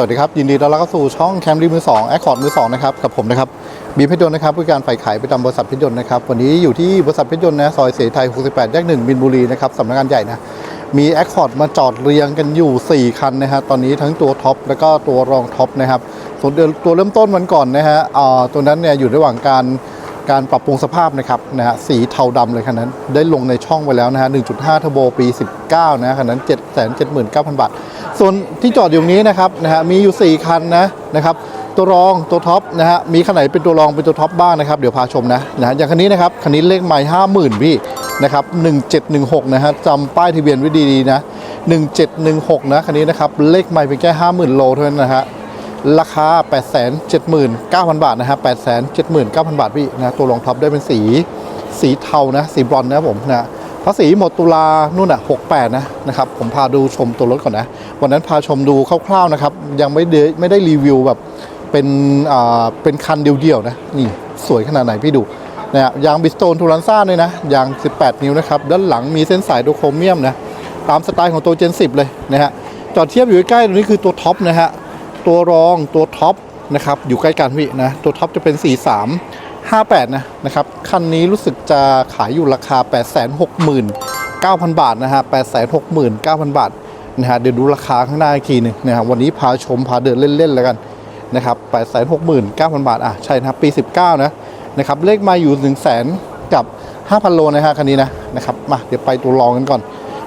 สวัสดีครับ ยินดีต้อนรับเข้าสู่ช่องแคมรีมือสองแอคคอร์ดมือสองนะครับ กับผมนะครับบีเพชรยนต์นะครับผู้การฝ่ายขายประจำบริษัทเพชรยนต์นะครับ วันนี้อยู่ที่บริษัทเพชรยนต์นะซอยเสรีไทย 68 แยกหนึ่งมินบุรีนะครับสำนักงานใหญ่นะมีแอคคอร์ดมาจอดเรียงกันอยู่ 4 คันนะฮะตอนนี้ทั้งตัวท็อปแล้วก็ตัวรองท็อปนะครับส่วนตัวเริ่มต้นวันก่อนนะฮะตัวนั้นเนี่ยอยู่ระหว่างการการปรับปรุงสภาพนะครับนะฮะสีเทาดำเลยคันนั้นได้ลงในช่องไปแล้วนะฮะ1.5เทอร์โบปี 19นะคันนั้น 779,000 บาท ส่วนที่จอดอยู่นี้นะครับนะฮะมีอยู่ 4 คันนะนะครับตัวรองตัวท็อปนะฮะมีคันไหนเป็นตัวรองเป็นตัวท็อปบ้างนะครับเดี๋ยวพาชมนะนะฮะอย่างคันนี้นะครับคันนี้เลขไมล์50,000พี่นะครับ1716นะฮะจำป้ายทะเบียนไว้ดีๆนะ1716นะคันนี้นะครับเลขไมล์เป็นแค่50,000โลเท่านั้นนะฮะราคา 879,000 บาทนะฮะ879,000 บาทพี่นะตัวรองท็อปได้เป็นสีสีเทานะสีบรอนซ์นะผมนะ ภาษีหมดตุลานู่นอะ68 นะนะครับ ผมพาดูชมตัวรถก่อนนะ วันนั้นพาชมดูคร่าวๆนะครับ ยังไม่ได้ไม่ได้รีวิวแบบเป็นอ่าเป็นคันเดียวๆนะ นี่สวยขนาดไหนพี่ดูนะฮะยางบิสโตนทูรันซ่าเลยนะยาง 18 นิ้วนะครับ ด้านหลังมีเส้นสายโดโครเมียมนะ ตามสไตล์ของตัว Gen 10 เลยนะฮะ จอดเทียบอยู่ใกล้ๆตรงนี้คือตัวท็อปนะฮะ ตัวรองตัวท็อปนะครับ อยู่ใกล้กันพี่นะ ตัวท็อปจะเป็น 43 58 นะนะครับ คันนี้รู้สึกจะขายอยู่ราคา 869,000 บาทนะฮะ 869,000 บาทนะฮะ เดี๋ยวดูราคาข้างหน้าอีกทีหนึงนะครับวันนี้พาชมพาเดินเล่นๆแล้วกันนะครับ869,000 บาท อะ ใช่นะครับ ปี 19 นะนะครับ เลขมาอยู่ 1 0 0 0 0แสนกับ 5,000 โลนะฮะคันนี้นะนะครับ มาเดี๋ยวไปตัวรองกันก่อน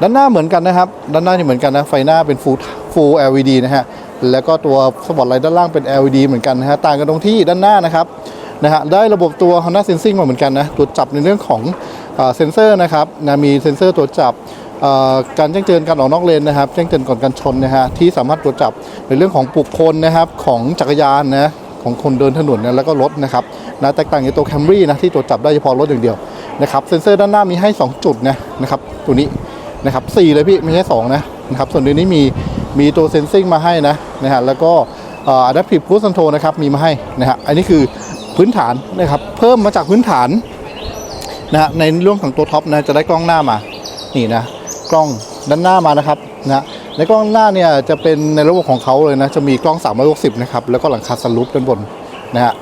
ด้านหน้าเหมือนกันนะครับ ด้านหน้านี่เหมือนกันนะ ไฟหน้าเป็น full full LED นะฮะ แล้วก็ตัวสปอตไลท์ด้านล่างเป็น LED เหมือนกันนะฮะ ต่างกันตรงที่ด้านหน้านะครับ นะฮะได้ระบบตัว Honda Sensing มาเหมือนกันนะตัวจับในเรื่องของเซ็นเซอร์นะครับนะมีเซ็นเซอร์ตัวจับการแจ้งเตือนการออกนอกเลนนะครับแจ้งเตือนก่อนการชนนะฮะที่สามารถตรวจจับในเรื่องของปุกคนนะครับของจักรยานนะของคนเดินถนนนะแล้วก็รถนะครับนะแตกต่างจากตัว Camry นะที่ตรวจจับได้เฉพาะรถอย่างเดียวนะครับเซ็นเซอร์ด้านหน้ามีให้ 2 จุดนะนะครับตัวนี้นะครับ4เลยพี่ไม่ใช่2นะนะครับส่วนตัวนี้มีมีตัวเซนซิงมาให้นะนะฮะแล้วก็อ่อ adaptive cruise control นะครับมีมาให้นะฮะอันนี้คือ พื้นฐานนะครับ เพิ่มมาจากพื้นฐานนะฮะในเรื่องของตัวท็อปนะจะได้กล้องหน้ามานี่นะกล้องด้านหน้ามานะครับนะในกล้องหน้าเนี่ยจะเป็นในระบบของเขาเลยนะจะมีกล้อง360นะครับแล้วก็หลังคาสลูปด้านบนนะฮะ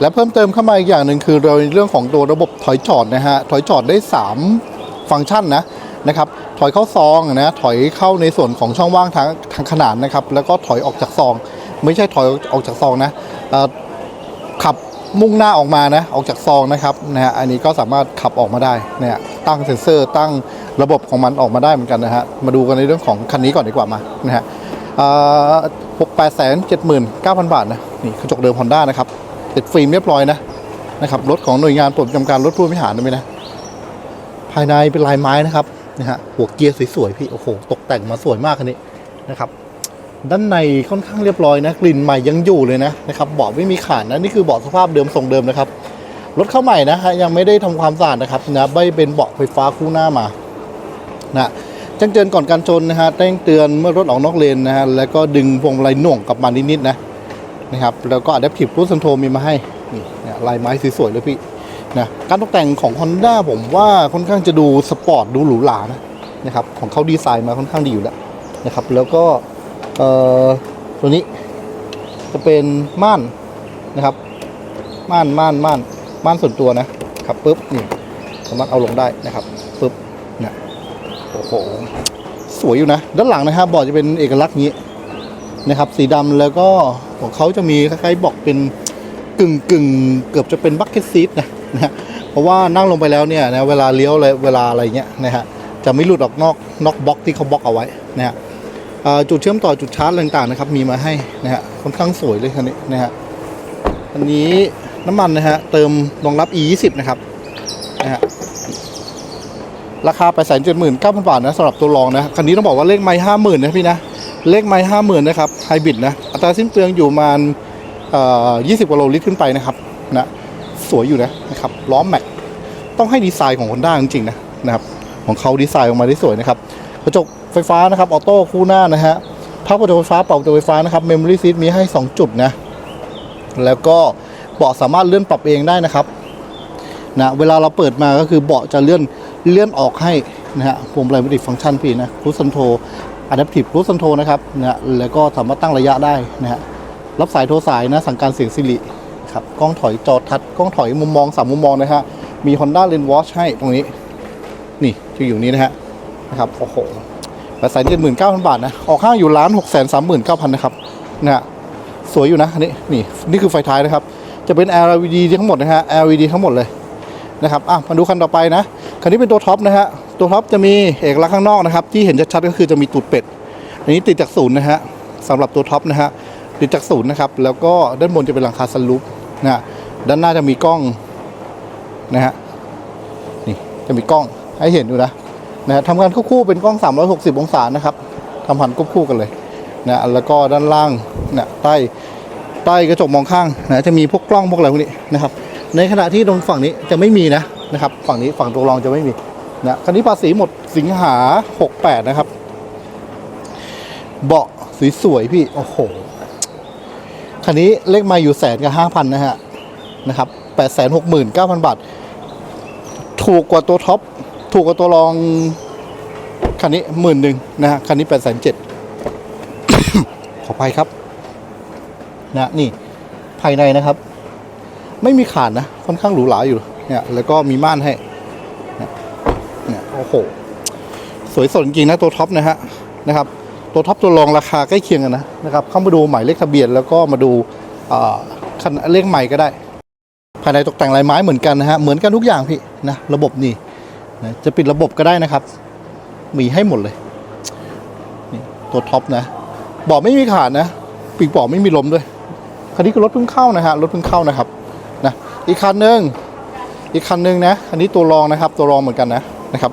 และเพิ่มเติมเข้ามาอีกอย่างหนึ่งคือเราเรื่องของตัวระบบถอยจอดนะฮะถอยจอดได้ 3 ฟังก์ชันนะนะครับถอยเข้าซองนะถอยเข้าในส่วนของช่องว่างทางทางขนานนะครับแล้วก็ถอยออกจากซอง ไม่ใช่ถอยออกจากซองนะเอ่อ มุ่งหน้าออกมานะออกจากซองนะครับนะฮะอันนี้ก็สามารถขับออกมาได้เนี่ยตั้งเซ็นเซอร์ตั้งระบบของมันออกมาได้เหมือนกันนะฮะมาดูกันในเรื่องของคันนี้ก่อนดีกว่ามานะฮะหกแปดแสนเจ็ดหมื่นเก้าพันบาทนะนี่กระจกเดิมฮอนด้านะครับติดฟิล์มเรียบร้อยนะนะครับรถของหน่วยงานตรวจประจำการรถผู้บริหารนะพี่นะภายในเป็นลายไม้นะครับนะฮะหัวเกียร์สวยๆพี่โอ้โหตกแต่งมาสวยมากคันนี้นะครับ ด้านในค่อนข้างเรียบร้อยนะ กลิ่นใหม่ยังอยู่เลยนะนะครับเบาะไม่มีขาดนะนี่คือเบาะสภาพเดิมทรงเดิมนะครับรถเข้าใหม่นะฮะยังไม่ได้ทำความสะอาดนะครับนะไม่เป็นเบาะไฟฟ้าคู่หน้ามานะแจ้งเตือนก่อนการชนนะฮะแจ้งเตือนเมื่อรถออกนอกเลนนะฮะแล้วก็ดึงพวงมาลัยหน่วงกลับมานิดๆนะนะครับแล้วก็ Adaptive Cruise Control มีมาให้นี่เนี่ยลายไม้สวยๆเลยพี่นะการตกแต่งของ Honda ผมว่าค่อนข้างจะดูสปอร์ตดูหรูหรานะนะครับของเขาดีไซน์มาค่อนข้างดีอยู่แล้วนะครับแล้วก็ เอ่อตัวนี้จะเป็นม่านนะครับม่านม่านม่านม่านส่วนตัวนะครับปุ๊บนี่สามารถเอาลงได้นะครับปุ๊บเนี่ยโอ้โหสวยอยู่นะ ด้านหลังนะครับบอร์ดจะเป็นเอกลักษณ์นี้นะครับ สีดำแล้วก็ของเขาจะมีคล้ายๆบอกเป็นกึ่งกึ่งเกือบจะเป็นบัคเก็ตซีทนะนะฮะเพราะว่านั่งลงไปแล้วเนี่ยนะเวลาเลี้ยวอะไรเวลาอะไรเงี้ยนะฮะจะไม่หลุดออกนอกนอกบล็อกที่เขาบล็อกเอาไว้นะฮะ จุดเชื่อมต่อจุดชาร์จต่างๆนะครับ มีมาให้นะฮะค่อนข้างสวยเลยคันนี้นะฮะอันนี้น้ำมันนะฮะเติมรองรับ e 2 0นะครับนะฮะราคา8 7 9 0 0 0บาทนะสำหรับตัวรองนะคันนี้ต้องบอกว่าเลขไม้ห้าหมื่นนะพี่นะเลขไม้ห้าหมื่นนะครับไฮบริดนะอัตราสิ้นเปลืองอยู่ประมาณยี่สิบกว่าโลลิตรขึ้นไปนะครับนะสวยอยู่นะนะครับล้อแม็กต้องให้ดีไซน์ของ Honda จริงๆนะนะครับของเขาดีไซน์ออกมาได้สวยนะครับกระจก ไฟฟ้านะครับออโต้คู่หน้านะฮะพับกระจกไฟฟ้าเป่ากระจกไฟฟ้านะครับเมมโมรี่ซีทมีให้ 2 จุดนะแล้วก็เบาะสามารถเลื่อนปรับเองได้นะครับนะเวลาเราเปิดมาก็คือเบาะจะเลื่อนเลื่อนออกให้นะฮะพวงมาลัยมัลติฟังก์ชันพี่นะคูสคอนโทร Adaptive Cruise Control นะครับนะฮะแล้วก็สามารถตั้งระยะได้นะฮะรับสายโทรสายนะสั่งการเสียงสิริครับกล้องถอยจอทัดกล้องถอยมุมมองสามมุมมองนะฮะมี Honda l e n Watch ให้ตรงนี้ นี่ที่อยู่นี้นะฮะนะครับโอ้โห แปดแสนเจ็ดหมื่นเก้าพันบาทนะ ออกข้างอยู่ล้านหกแสนสามหมื่นเก้าพันนะครับนะฮะสวยอยู่นะอันนี้นี่นี่คือไฟท้ายนะครับ จะเป็น LED ทั้งหมดนะฮะ LED ทั้งหมดเลยนะครับอะมาดูคันต่อไปนะคันนี้เป็นตัวท็อปนะฮะตัวท็อปจะมีเอกลักษณ์ข้างนอกนะครับ ที่เห็นชัดๆก็คือจะมีตูดเป็ดอันนี้ติดจากศูนย์นะฮะสำหรับตัวท็อปนะฮะติดจากศูนย์นะครับ แล้วก็ด้านบนจะเป็นหลังคาสลูปนะฮะด้านหน้าจะมีกล้องนะฮะนี่จะมีกล้องให้เห็นอยู่นะ นะทำงานคู่เป็นกล้อง 360 องศานะครับทำหันควบคู่กันเลยนะแล้วก็ด้านล่างนี่ยใต้ใต้กระจกมองข้างนะจะมีพวกกล้องพวกอะไรพวกนี้นะครับ ในขณะที่ตรงฝั่งนี้จะไม่มีนะนะครับ ฝั่งนี้ฝั่งตัวรองจะไม่มีนะคันนี้ภาษีหมดสิงหา 68 นะครับ เบาะสวยๆพี่ โอ้โห คันนี้เลขมาอยู่แสนกับห้าพันนะฮะนะครับแปดแสนหกหมื่นเก้าพันบาท ถูกกว่าตัวท็อป ถูกกว่าตัวรองคันนี้หมื่นหนึ่งนะฮะคันนี้แปดแสนเจ็ดขอไปครับนะนี่ภายในนะครับ ไม่มีขาดนะ ค่อนข้างหรูหราอยู่เนี่ยแล้วก็มีม่านให้เนี่ยเนี่ยโอ้โห สวยสดจริงนะตัวท็อปนะฮะนะครับ ตัวท็อปตัวรองราคาใกล้เคียงกันนะนะครับเข้ามาดูหมายเลขทะเบียนแล้วก็มาดูอ่าคันเลขใหม่ก็ได้ ภายในตกแต่งลายไม้เหมือนกันนะฮะเหมือนกันทุกอย่างพี่นะระบบนี่ นะจะปิดระบบก็ได้นะครับ มีให้หมดเลยนี่ตัวท็อปนะบอกไม่มีขาดนะปีกบอกไม่มีลมด้วยคันนี้คือรถเพิ่งเข้านะฮะรถเพิ่งเข้านะครับนะอีกคันหนึ่งอีกคันหนึ่งนะอันนี้ตัวรองนะครับ ตัวรองเหมือนกันนะนะครับ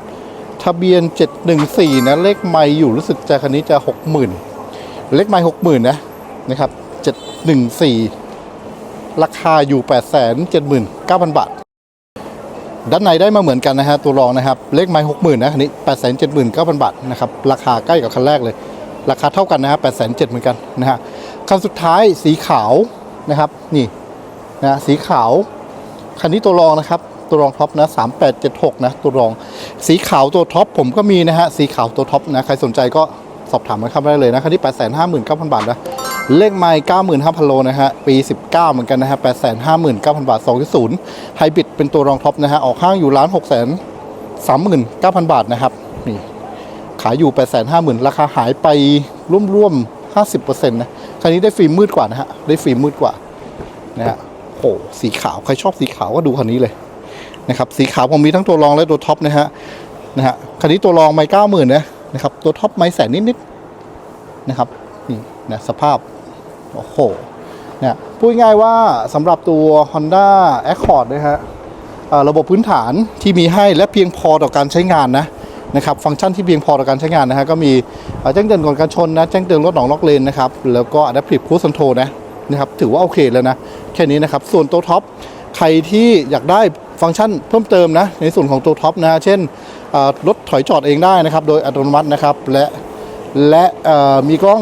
ทะเบียน 714 นะเลขไม่อยู่รู้สึกจะคันนี้จะ 60,000 เลขไม่60,000 นะนะครับ714 ราคาอยู่ 879,000 บาท ด้านในได้มาเหมือนกันนะฮะตัวรองนะครับเลขไม่60,000นนะคันนี้879,000บาทนะครับราคาใกล้กับคันแรกเลย ราคาเท่ากันนะฮะ807,000เจ็ดเหมือนกันนะฮะคันสุดท้ายสีขาวนะครับนี่นะสีขาวคันนี้ตัวรองนะครับตัวรองท็อปนะ3876นะตัวรองสีขาวตัวท็อปผมก็มีนะฮะสีขาวตัวท็อปนะใครสนใจก็สอบถามมาเข้ามาได้เลยนะคันนี้859,000บาทนะ เลขไมล์95,000 โลนะฮะ ปี 19 เหมือนกันนะฮะ 859,000 บาท 2.0 ไฮบริดเป็นตัวรองท็อปนะฮะ ออกห้างอยู่ล้าน 639,000 บาทนะครับ นี่ ขายอยู่ 850,000 ราคาหายไปร่วมๆ 50%นะ คันนี้ได้ฟิล์มมืดกว่านะฮะ ได้ฟิล์มมืดกว่านะฮะโอ้สีขาว ใครชอบสีขาวก็ดูคันนี้เลยนะครับ สีขาวผมมีทั้งตัวรองและตัวท็อปนะฮะ นะฮะ คันนี้ตัวรองไม่เก้าหมื่นนะนะครับ ตัวท็อปไม่แสนนิดๆ นะครับ นี่นะสภาพ โอ้โหเนี่ยพูดง่ายว่าสำหรับตัว Honda Accord นะฮะเอ่อระบบพื้นฐานที่มีให้และเพียงพอต่อการใช้งานนะนะครับฟังก์ชันที่เพียงพอต่อการใช้งานนะฮะก็มีแจ้งเตือนก่อนการชนนะแจ้งเตือนรถหนองล็อกเลนนะครับแล้วก็ Adaptive Cruise Control นะนะครับถือว่าโอเคแล้วนะ แค่นี้นะครับส่วนตัวท็อปใครที่อยากได้ฟังก์ชันเพิ่มเติมนะในส่วนของตัวท็อปนะเช่นรถถอยจอดเองได้นะครับโดยอัตโนมัตินะครับและและเอ่อมีกล้อง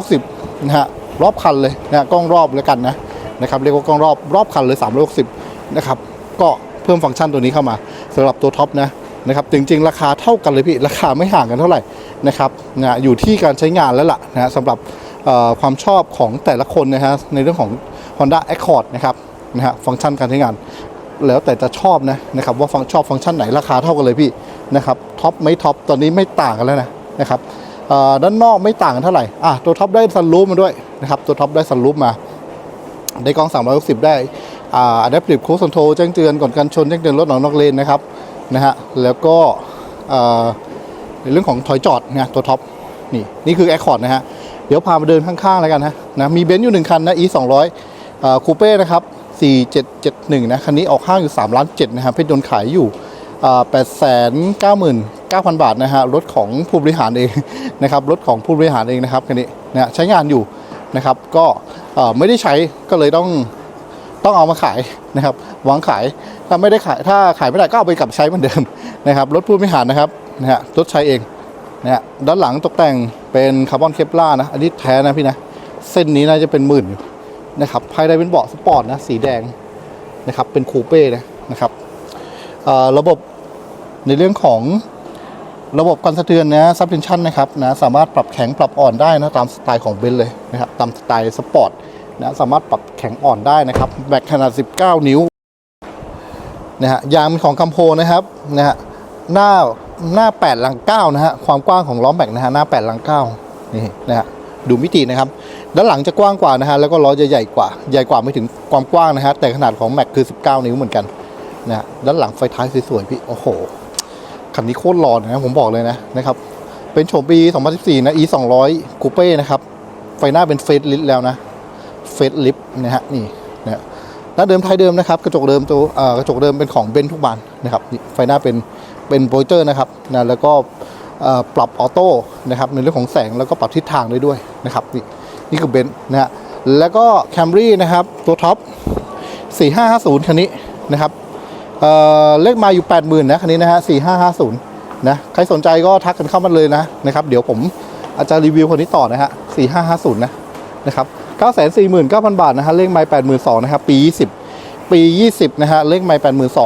360นะฮะ รอบคันเลยนะกล้องรอบแล้วกันนะนะครับเรียกว่ากล้องรอบรอบคันเลย360นะครับก็เพิ่มฟังก์ชันตัวนี้เข้ามาสำหรับตัวท็อปนะนะครับจริงๆ ราคาเท่ากันเลยพี่ราคาไม่ห่างกันเท่าไหร่นะครับนะอยู่ที่การใช้งานแล้วล่ะนะสำหรับความชอบของแต่ละคนนะฮะในเรื่องของ Honda Accord นะครับนะฮะฟังก์ชันการใช้งานแล้วแต่จะชอบนะนะครับว่าฟังชอบฟังก์ชันไหนราคาเท่ากันเลยพี่นะครับท็อปไม่ท็อปตอนนี้ไม่ต่างกันแล้วนะนะครับ ด้านนอกไม่ต่างกันเท่าไหร่อะตัวท็อปได้ซันรูฟมาด้วยนะครับ ตัวท็อปได้ซันรูฟมา ได้กล้อง 360 ได้อ่า Adaptive Cruise Control แจ้งเตือนก่อนการชนแจ้งเตือนรถหนองนอกเลนนะครับนะฮะแล้วก็ในเรื่องของถอยจอดนะตัวท็อปนี่นี่คือ Accord นะฮะเดี๋ยวพามาเดินข้างๆแล้วกันนะนะมีเบนซ์อยู่หนึ่งคันนะ E 2 0 0คูเป้นะครับ4771นะคันนี้ออกห้างอยู่3ล้าน7นะครับเพชรยนต์ขายอยู่ 9,000 บาทนะฮะรถของผู้บริหารเองนะครับรถของผู้บริหารเองนะครับคันนี้นะใช้งานอยู่นะครับก็ไม่ได้ใช้ก็เลยต้องต้องเอามาขายนะครับหวังขายถ้าไม่ได้ขายถ้าขายไม่ได้ก็เอาไปกลับใช้เหมือนเดิมนะครับรถผู้บริหารนะครับนะฮะรถใช้เองนะฮะด้านหลังตกแต่งเป็นคาร์บอนเคปลานะอันนี้แท้นะพี่นะเส้นนี้น่าจะเป็นหมื่นอยู่นะครับภายในเป็นเบาะสปอร์ตนะสีแดงนะครับเป็นคูเป้นะนะครับระบบในเรื่องของ ระบบกันสะเทือนนะซับเพนชั่นนะครับนะสามารถปรับแข็งปรับอ่อนได้นะตามสไตล์ของเบนซ์เลยนะครับตามสไตล์สปอร์ตนะสามารถปรับแข็งอ่อนได้นะครับแบกขนาด 19 นิ้วนะฮะยางเป็นของคัมโพนะครับนะฮะหน้าหน้า 8 หลัง 9 นะฮะความกว้างของล้อแม็กนะฮะหน้า 8 หลัง 9 นี่นะฮะดูมิตินะครับ ด้านหลังจะกว้างกว่านะฮะแล้วก็ล้อจะใหญ่กว่า ใหญ่กว่าไม่ถึงความกว้างนะฮะแต่ขนาดของแม็กคือ 19 นิ้วเหมือนกันนะฮะด้านหลังไฟท้ายสวยๆพี่โอ้โห คันนี้โคตรหล่อนะผมบอกเลยนะนะครับ เป็นโฉมปี 2014 นะ e 200คูเป้นะครับ ไฟหน้าเป็นเฟสลิฟแล้วนะ เฟสลิฟนะฮะ นี่นะฮะหน้าเดิมท้ายเดิมนะครับ กระจกเดิมตัวอ่อกระจกเดิมเป็นของเบนทุกบานนะครับ ไฟหน้าเป็นเป็นโปรเจอร์นะครับนะแล้วก็อ่อปรับออโต้นะครับในเรื่องของแสงแล้วก็ปรับทิศทางได้ด้วยนะครับนี่นี่คือเบนนะฮะแล้วก็แคมรี่นะครับตัวท็อป4550 คันนี้นะครับ เลขมาอยู่ 80,000นะคันนี้นะฮะ4550นะใครสนใจก็ทักกันเข้ามาเลยนะนะครับเดี๋ยวผมอาจจะรีวิวคนนี้ต่อนะฮะ4550นะนะครับ949,000 บาทนะฮะเลขไม้82,000นะครับปี 20 ปี 20นะฮะเลขไม้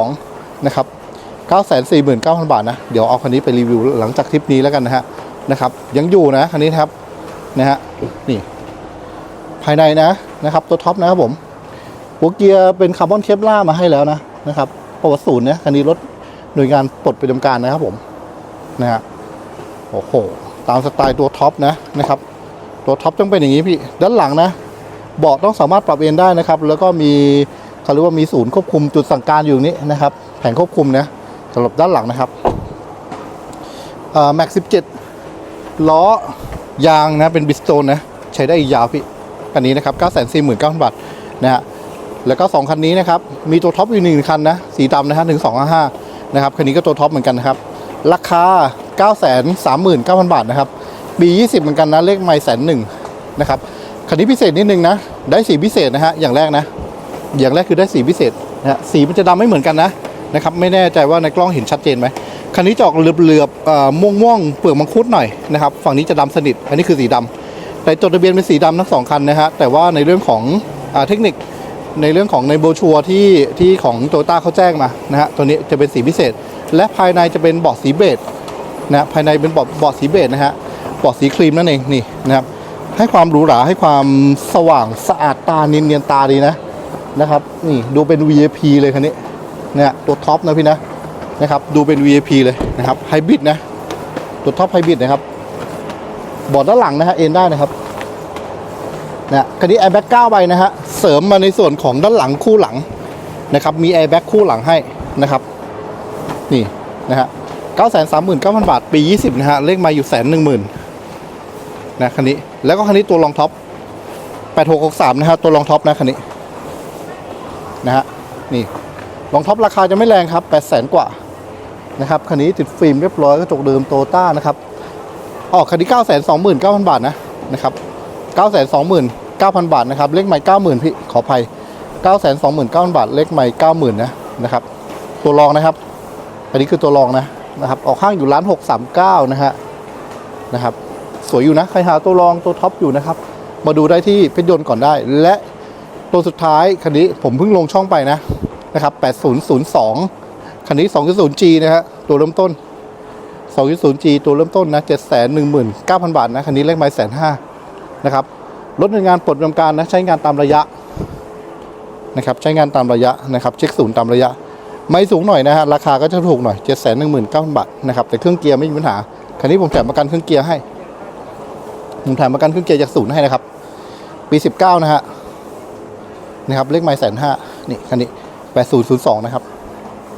82,000นะครับ949,000 บาทนะเดี๋ยวเอาคันนี้ไปรีวิวหลังจากทริปนี้แล้วกันนะฮะนะครับยังอยู่นะคันนี้ครับนะฮะนี่ภายในนะนะครับตัวท็อปนะครับผมหัวเกียร์เป็นคาร์บอนเคปล่ามาให้แล้วนะนะครับ ประวัติศูนย์เนี่ยคันนี้รถหน่วยงานปลดประจำการนะครับผมนะฮะโอ้โหตามสไตล์ตัวท็อปนะนะครับ ตัวท็อปต้องเป็นอย่างนี้พี่ด้านหลังนะเบาะต้องสามารถปรับเอนได้นะครับ แล้วก็มีเขาเรียกว่ามีศูนย์ควบคุมจุดสั่งการอยู่นี้นะครับ แผงควบคุมนะสำหรับด้านหลังนะครับแม็กซิบเจ็ดล้อยางนะเป็นบิสโตนนะใช้ได้อีกยาวพี่คันนี้นะครับ9 4 9 0 0 0บาทนะฮะ แล้วก็ 2 คันนี้นะครับ มีตัวท็อปอยู่หนึ่งคันนะ สีดำนะฮะถึง255นะครับ คันนี้ก็ตัวท็อปเหมือนกันนะครับ ราคา 9 3 9 0 0 0 บาทนะครับปี20 เหมือนกันนะ เลขไม่แสนหนึ่งนะครับ คันนี้พิเศษนิดนึงนะ ได้สีพิเศษนะฮะ อย่างแรกนะ อย่างแรกคือได้สีพิเศษนะฮะ สีมันจะดำไม่เหมือนกันนะนะครับ ไม่แน่ใจว่าในกล้องเห็นชัดเจนไหมคันนี้จะออกเหลือบๆเอ่อม่วงๆเปลือกมังคุดหน่อยนะครับ ฝั่งนี้จะดำสนิท อันนี้คือสีดำแต่จดทะเบียนเป็นสีดำทั้งสองคันนะฮะ แต่ว่าในเรื่องของอเทคนิค ในเรื่องของในโบชัวที่ที่ของโตโยต้าเขาแจ้งมานะฮะตัวนี้จะเป็นสีพิเศษ และภายในจะเป็นเบาะสีเบจนะภายในเป็นบาะเบาะสีเบจนะฮะเบาะสีครีมนั่นเองนี่นะครับให้ความหรูหราให้ความสว่างสะอาดตาเนียนเนียนตาดีนะนะครับนี่ดูเป็น VIP เลยคันนี้เนี่ยตัวท็อปนะพี่นะนะครับดูเป็น VIP เลยนะครับไฮบริดนะตัวท็อปไฮบริดนะครับเบาะด้านหลังนะฮะเอนได้นะครับ นะคันนี้ airbag 9ใบนะฮะ เสริมมาในส่วนของด้านหลังคู่หลังนะครับ มี airbag คู่หลังให้นะครับ นี่นะฮะ939,000บาท ปี20นะฮะ เลขมาอยู่แสนหนึ่งหมื่นนะคันนี้ แล้วก็คันนี้ตัวรองท็อป8663นะฮะ ตัวรองท็อปนะคันนี้นะฮะ นี่รองท็อปราคาจะไม่แรงครับ800,000กว่านะครับคันนี้ติดฟิล์มเรียบร้อยกระจกเดิมโตต้านะครับ ออกคันนี้929,000 บาทนะนะครับ 929,000 บาทนะครับ เลขใหม่ 90,000 พี่ ขออภัย 929,000 บาท เลขใหม่ 90,000 นะนะครับ ตัวรองนะครับ อันนี้คือตัวรองนะนะครับ ออกข้างอยู่ร้าน 639 นะฮะนะครับ สวยอยู่นะ ใครหาตัวรองตัวท็อปอยู่นะครับ มาดูได้ที่เพชรยนต์ก่อนได้ และตัวสุดท้ายคันนี้ผมเพิ่งลงช่องไปนะนะครับ 8002 คันนี้ 2.0G นะฮะ ตัวเริ่มต้น 2.0G ตัวเริ่มต้นนะ719,000 บาทนะ คันนี้เลขไม้แสนห้า นะครับรถในงานปลดประจำการนะใช้งานตามระยะนะครับใช้งานตามระยะนะครับเช็คศูนย์ตามระยะ ไม่สูงหน่อยนะฮะราคาก็จะถูกหน่อย719,000บาทนะครับแต่เครื่องเกียร์ไม่มีปัญหาคันนี้ผมแถมประกันเครื่องเกียร์ให้ผมแถมประกันเครื่องเกียร์จากศูนย์ให้นะครับ ปี 19 นะฮะนะครับเลขไม้แสนห้านี่คันนี้8002นย์ศูนย์สองนะครับ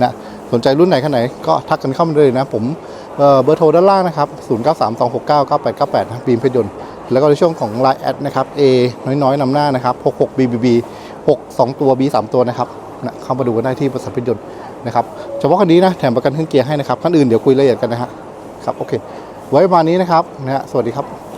นะสนใจรุ่นไหนคันไหนก็ทักกันเข้ามาเลยนะ ผมเเบอร์โทรด้านล่างนะครับ0932699898นะบีมเพชรยนต์ แล้วก็ในช่วงของ Line แอดนะครับ A น้อยๆนำหน้านะครับ 66 BBB 6 2 ตัว B 3 ตัวนะครับนะเข้ามาดูกันได้ที่บริษัทเพชรยนต์นะครับเฉพาะคันนี้นะแถมประกันเครื่องเกียร์ให้นะครับคันอื่นเดี๋ยวคุยรายละเอียดกันนะฮะครับโอเค ไว้ประมาณนี้นะครับนะฮะสวัสดีครับ